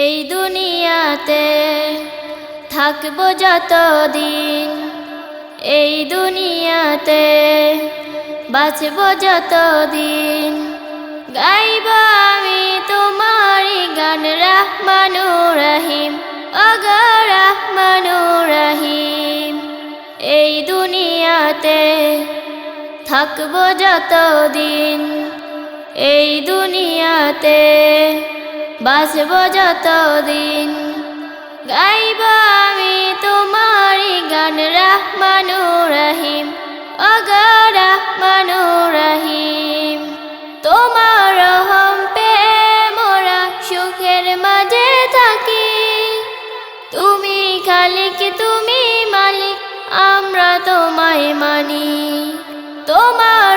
এই দুনিয়াতে থাকব যতদিন, এই দুনিয়াতে বাঁচবো যতদিন। গাইব আমি তোমারই গান রাহমানু রহিম অগ রাহমানু রহিম। এই দুনিয়াতে থাকব যতদিন, এই দুনিয়াতে বাঁচব যতদিন। গাইব আমি তোমারই গান, রাহমানু রহিম। অগ রাহমানু রহিম। তোমার রহম পে মোরা সুখের মাঝে থাকি। তুমি খালিক, তুমি মালিক, আমরা তোমায় মানি। তোমার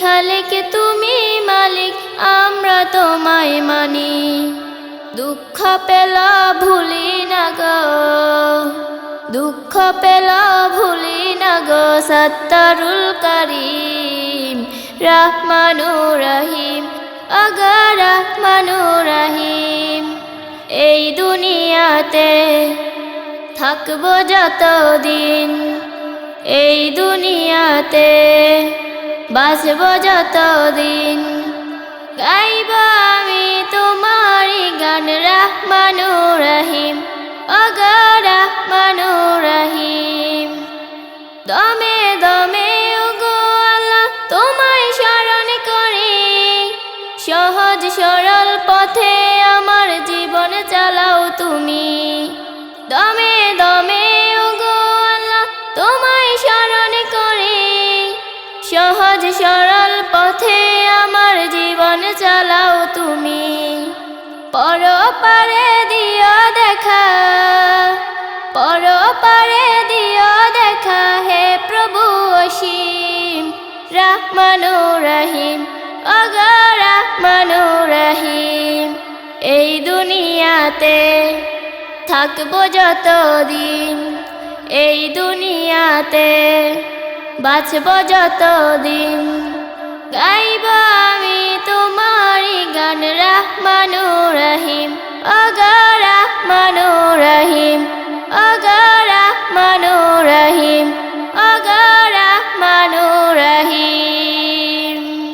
খালিক তুমি মালিক, আমরা তোমায় মানি। দুঃখ পেল ভুলি না গো, দুঃখ পেল ভুলি না গো, সত্তরুল করিম, রহমানু রহিম অগ রহমানু রহিম। এই দুনিয়াতে থাকব যতদিন, এই দুনিয়াতে বাঁচব যতদিন। গাইব আমি তোমারই গান, রাহমানু রহিম। অগ রাহমানু রহিম। দমে দমে ওগো আল্লাহ, তোমায় স্মরণ করে। সহজ সরল পথে আমার জীবন চালাও তুমি। দমে সহজ সরল পথে আমার জীবন চালাও তুমি। পর পারে দিও দেখা পর পারে দিও দেখা, হে প্রভু অসীম। রহমানু রহিম, অগ রহমানু রহিম। এই দুনিয়াতে থাকব যতদিন, এই দুনিয়াতে বাঁচব যতদিন।